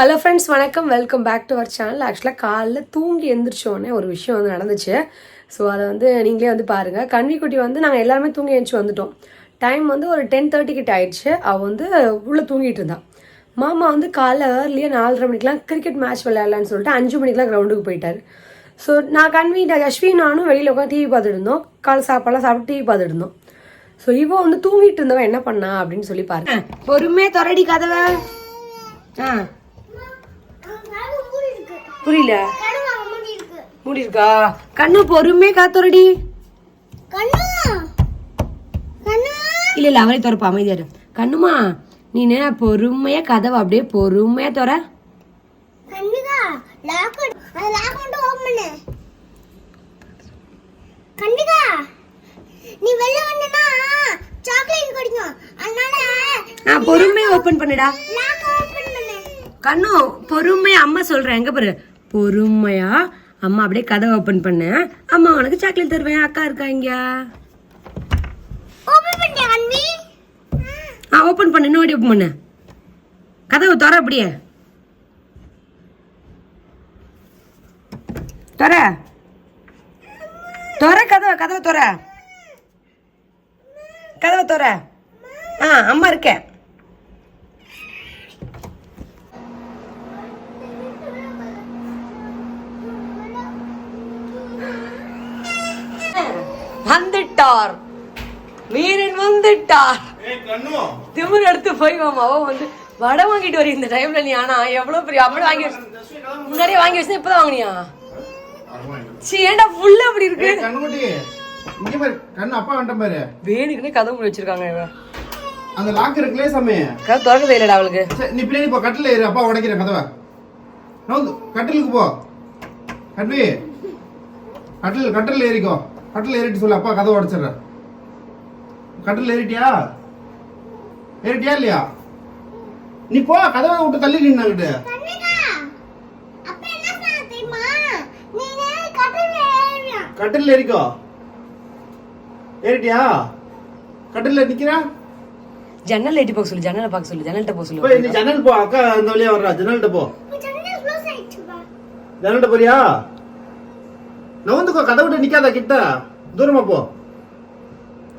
Hello friends வணக்கம். Welcome back to our channel ஆக்சுவலாக காலைல தூங்கி எந்திரிச்சோடனே ஒரு விஷயம் வந்து நடந்துச்சு. ஸோ அதை வந்து நீங்களே வந்து பாருங்கள் கன்விக்குட்டி வந்து நாங்கள் எல்லாருமே தூங்கி எழுந்துச்சு வந்துட்டோம். டைம் வந்து ஒரு டென் தேர்ட்டி கிட்ட ஆயிடுச்சு. அவள் வந்து உள்ளே தூங்கிட்டு இருந்தான் மாமா வந்து காலைல ஏர்லியாக நாலரை மணிக்கெலாம் கிரிக்கெட் மேட்ச் விளையாடலான்னு சொல்லிட்டு அஞ்சு மணிக்கெலாம் கிரவுண்டுக்கு போயிட்டார். ஸோ நான் கன்வி அஸ்வின் நானும் வெளியில் உட்காந்து டிவி பார்த்துட்டு இருந்தோம். காலை சாப்பாடுலாம் சாப்பிட்டு டிவி பார்த்துட்டு இருந்தோம். ஸோ இவன் வந்து தூங்கிட்டு இருந்தவன் என்ன பண்ணா அப்படின்னு சொல்லி பாருங்க. பொறுமையாக தொடடி கதவை ஆ. புரியல. மூடி இருக்கா. கண்ணு பொறுமையா காத்தொரடி இல்ல இல்ல அவரே திறப்பா அமைதியா இரு. கண்ணுமா நீ பொறுமையா கதவை அப்படியே பொறுமையா திற. பொறுமையா ஓபன் பண்ணுடா. கண்ணு பொறுமையா அம்மா சொல்றேன் எங்க பாரு. பொறுமையா? அம்மா அப்படியே கதவை ஓபன் பண்ண. அம்மா உனக்கு சாக்லேட் தருவேன். அக்கா இருக்கா இங்க? ஓபன் பண்ணியா அண்ணி? ஆ ஓபன் பண்ணு. இன்னொரு ஓபன் பண்ணு. கதவை திற அப்படியே. திற. திற கதவை கதவை திற. கதவை திற. ஆ அம்மா இருக்கேன் வந்துட்டார் வீரன் வந்துட்டார். திமிர் எடுத்து போய் மாமா அவன் வந்து வடை வாங்கிட்டு வர இந்த டைம்ல நீ. ஆனா எவ்வளவு பெரிய அப்படி வாங்கி முன்னாடியே வாங்கி வச்சு இப்பதான் வாங்கினியா? சீ ஏன்டா ஃபுல்லா அப்படி இருக்கு? இங்க பாரு கண்ணு அப்பா வந்துட்ட பாரு. வேணுக்குன்னு கதவு மூடி வச்சிருக்காங்க இவன். அந்த லாக் இருக்குல்லே சாமி? கதை திறக்கவே இல்லடா அவளுக்கு. நீ பின்னாடி போ கட்டில ஏறு அப்பா உடைக்கிறேன் கதவை. நவுந்து கட்டிலுக்கு போ. கட்வி கட்டில் கட்டில் ஏறிக்கோ. கட்டில் ஏறிட்டு சொல்லு அப்பா கதவை உடைச்சிடுறேன் கட்டில் ஏறிட்டியா? ஏறிட்டியா இல்லையா? நீ போ கதவை விட்டு தள்ளி நின்னாங்கிட்டு கட்டல ஏறிக்கோ. ஏறிட்டியா? கட்டில் நிக்கிறா? ஜன்னல் எட்டி போக சொல்லு ஜன்னலை பார்க்க சொல்லு ஜன்னல்கிட்ட போக சொல்லு. போய் நீ ஜன்னல் போ அக்கா அந்த வழியா வர்றா ஜன்னல்கிட்ட போ. ஜன்னல் க்ளோஸ் ஆயிடுச்சு பா ஜன்னல்கிட்ட போறியா? நவுந்துக்கோ கதை விட்டு நிக்காத கிட்ட. தூரமா போ.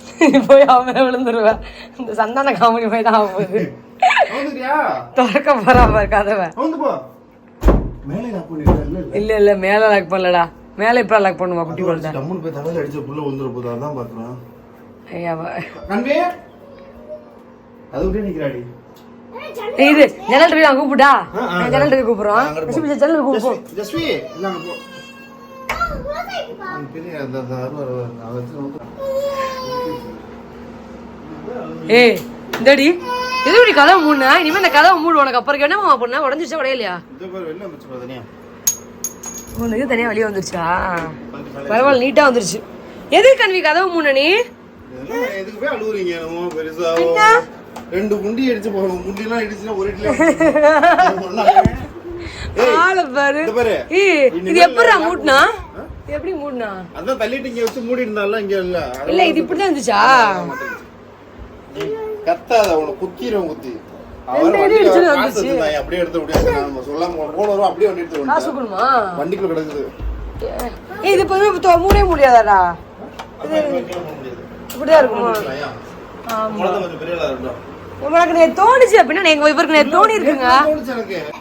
போய் அவன் விழுந்துருவேன். இந்த சந்தான காமெடி போய் தான் ஆகுது நவுந்துக்கிறியா திறக்க போறா பாரு கதவை. இல்ல இல்ல? மேல லாக் பண்ணலடா. மேல இப்ப லாக் பண்ணுவா குட்டி குழந்தை? டம்முன்னு போய் தலையில அடிச்ச புள்ள வந்துட போதா அதான் பாக்குறேன் ஐயா வா. கண்வே! அது விட்டு நிக்கிறாடி. இது ஜன்னல் ரவி ஆ, ஜன்னல் ரவி கூப்பிடுறோம் ஜன்னல் கூப்பிடுவோம் ஏய் இந்தடி. எது இப்படி கதவை மூடுனா? இனிமே இந்த கதவை மூடு உனக்கு அப்புறம் என்ன பண்ண? உடஞ்சிச்சா உடையலையா? உனக்கு தனியா வெளியே வந்துருச்சா? பரவாயில்ல நீட்டா வந்துருச்சு. எதுக்கு கண்வி கதவை மூணு நீ? இதெல்லாம் எதுக்கு போய் அழுவுறீங்க என்னமோ பெருசா ரெண்டு குண்டி அடிச்சு போகணும். குண்டி எல்லாம் இடிச்சுன்னா ஒரு இட்லி ஆளை பாரு. இது எப்படிடா மூட்டினா? எப்படி மூடினா? அதான் தள்ளிட்டு இங்க வச்சு மூடி இருந்தால இங்க இல்ல. இல்ல இது இப்படிதான் இருந்துச்சா? நீ கத்தாத உன குத்திரும் குத்தி. அவர் அப்படியே எடுத்து முடியாது நம்ம சொல்லாம போன வரும் அப்படியே வண்டி எடுத்து காசு. கொடுமா? வண்டிக்குள்ள கிடக்குது. ஏய் இது தொ- மூடவே முடியாதாடா? அதான் இப்ப வைக்கலாம் போக முடியாது. இப்படிதான் இருக்குமா? ஆமா. கொஞ்சம் பெரிய ஆளா உனக்கு நேத்து தோணுச்சு அப்படின்னா எங்க இவருக்கு நேத்து தோணி இருக்குங்க.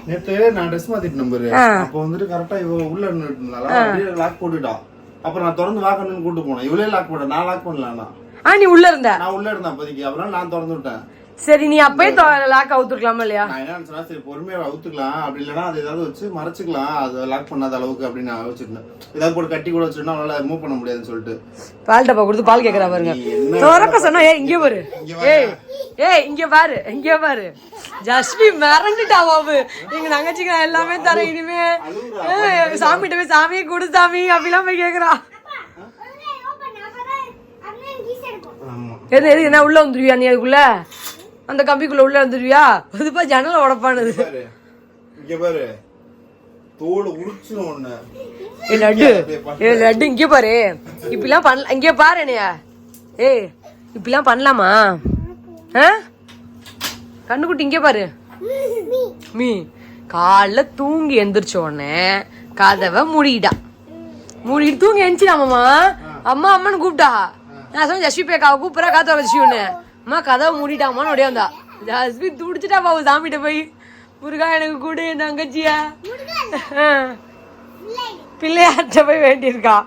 நேத்து நான் ட்ரெஸ் மாத்திட்டு நம்பரு. அப்போ வந்துட்டு கரெக்டா இவ உள்ள நின்னுட்டு லாக் போட்டுட்டான் அப்புறம் நான் திறந்து வாக்கணும்னு கூட்டு போனேன். இவளே லாக் போட்டேன் நான் லாக் பண்ணல. ஆ நீ உள்ள இருந்த? நான் உள்ள இருந்தேன் அப்போதைக்கு. அப்புறம் நான் திறந்து விட்டேன். சரி நீ அப்பயே லாக் அவுத்துருக்கலாமா இல்லையா? நான் என்ன நினைச்சேன்னா சரி பொறுமையா அவுத்துக்கலாம். அப்படி இல்லைன்னா அது ஏதாவது வச்சு மறைச்சிக்கலாம். அது லாக் பண்ணாத அளவுக்கு அப்படின்னு நான் யோசிச்சிருந்தேன். ஏதாவது போட்டு கட்டி கூட வச்சுருந்தா அவனால மூவ் பண்ண முடியாதுன்னு சொல்லிட்டு. பால் டப்பா கொடுத்து பால் கேக்குறா பாருங்க. திறக்க சொன்னா ஏய் இங்க பாரு. இங்க ஏய். ஏய் இங்க பாரு இங்க பாரு. ஜஸ்மி மிரண்டுட்டா பாபு. எங்க தங்கச்சிக்கு நான் எல்லாமே தரேன் இனிமே. சாமிகிட்ட போய் சாமியை கொடு சாமி அப்படிலாம் போய் கேக்குறா. எது எது என்ன உள்ள வந்துருவியா நீ அதுக்குள்ள? அந்த கம்பிக்குள்ள உள்ள வந்துருவியா? அதுப்பா ஜன்னல உடப்பானது. இங்க பாரு தோல் ஏ லட்டு. ஏ லட்டு இங்க பாரு. இப்படிலாம் பண்ணல இங்க பாரு என்னைய. ஏய் இப்படிலாம் பண்ணலாமா? கண்ணுக்குட்டி இங்க பாரு. மீ. காலைல தூங்கி எந்திரிச்ச உடனே கதவை மூடிட்டா. மூடிட்டு தூங்கி எந்திரிச்சிடாமம்மா அம்மா அம்மான்னு கூப்பிட்டா. நான் சொன்னேன் ஜஸ்வி பேக்காவை கூப்பிட்றா? காத்து வர ஒன்று அம்மா கதவை மூடிட்டாமான்னு ஒடியா வந்தா. ஜஸ்வி துடிச்சிட்டா பாவு சாமிகிட்ட போய் முருகா எனக்கு கூட என் தங்கச்சியா. ஆ. பிள்ளையார்ட்ட போய் வேண்டியிருக்கா.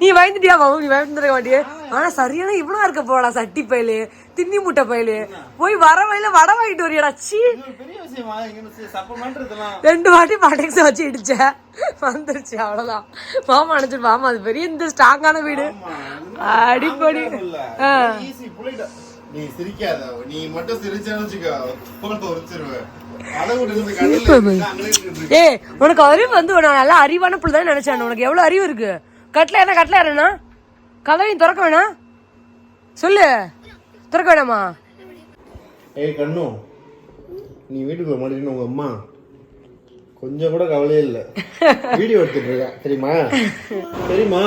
நீ பயந்துட்டியா பாபு நீ பயந்துருக்க மாட்டியே? ஆனா சரியான இவனா இருக்க போடா சட்டி பயலு தின்னி முட்டை பயலு. போய் வர வழியில வடை வாங்கிட்டு வரியாடா சீ. ரெண்டு வாட்டி படெக்ஸ் வச்சு இடிச்சேன் வந்துருச்சு அவ்வளவுதான். மாமா நினைச்சிட்டு மாமா அது பெரிய இந்த ஸ்ட்ராங்கான வீடு. அடிப்படி. நீ சிரிக்காத. நீ மட்டும் சிரிச்சான்னு வச்சுக்கோ. ஏய் உனக்கு அறிவு வந்து நான் நல்லா அறிவான பிள்ளை தான் நினைச்சேன். உனக்கு எவ்வளவு அறிவு இருக்கு? கட்டில என்ன கட்டில யாருண்ணா கதவையும் திறக்க வேணாம் சொல்லு. திறக்க வேணாமா? ஏய் கண்ணு. நீ வீட்டுக்குள்ள மாட்டின்னு உங்க அம்மா. கொஞ்சம் கூட கவலையே இல்ல. வீடியோ எடுத்துட்டு இருக்கா. தெரியுமா? தெரியுமா?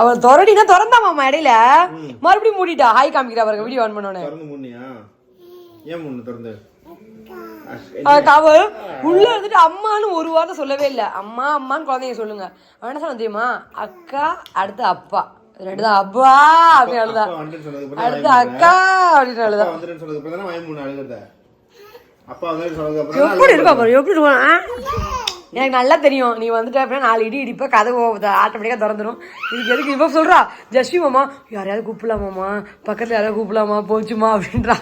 அவள் திறடினா திறந்தா மாமா இடையில? மறுபடியும் மூடிட்டா. ஹாய் காமிக்கிறா பாருங்க. வீடியோ ஆன் பண்ணோன்னே திறந்து முன்னியா ஏன் முன்னு திறந்து? அவ உள்ள இருந்துட்டு அம்மான்னு ஒரு வார்த்தை சொல்லவே இல்லை. அம்மா அம்மான்னு குழந்தைங்க சொல்லுங்க. அவன் என்ன சொன்ன தெரியுமா? அக்கா அடுத்து அப்பா. ரெண்டு தான். அப்பா அப்படின்னு அழுதா அடுத்து அக்கா அப்படின்னு அழுதா எப்படி இருக்கா பாரு? எப்படி? எனக்கு நல்லா தெரியும். நீ வந்துட்ட அப்படின்னா நாலு இடி இடிப்ப கதவு ஆட்டோமேட்டிக்காக திறந்துடும் இதுக்கு எதுக்கு இவ சொல்றா? ஜஸ்வி மாமா யாரையாவது கூப்பிடலாமாம்மா? பக்கத்துல யாராவது கூப்பிடலாமா? போச்சுமா? அப்படின்றா.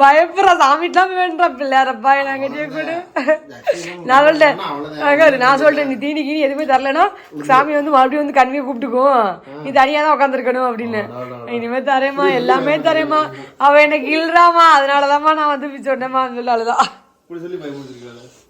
பயப்படுறா சாமிட்டுலாம் வேண்டா பிள்ளையாரப்பா நாங்க கூட. நான் சொல்லிட்டேன். நான் சொல்லிட்டேன். நீ தீனி கீனி எதுவுமே தரலனா சாமி வந்து மறுபடியும் வந்து கண்ணியை கூப்பிட்டுக்கும் நீ தனியா தான் உட்காந்துருக்கணும் அப்படின்னு. இனிமே தரேம்மா எல்லாமே தரேம்மா. அவ எனக்கு இல்றாமா அதனாலதாம்மா நான் வந்து சொன்னேம்மா சொல்லி அழுதா இப்படி சொல்லி பயமுறுத்திருக்காங்க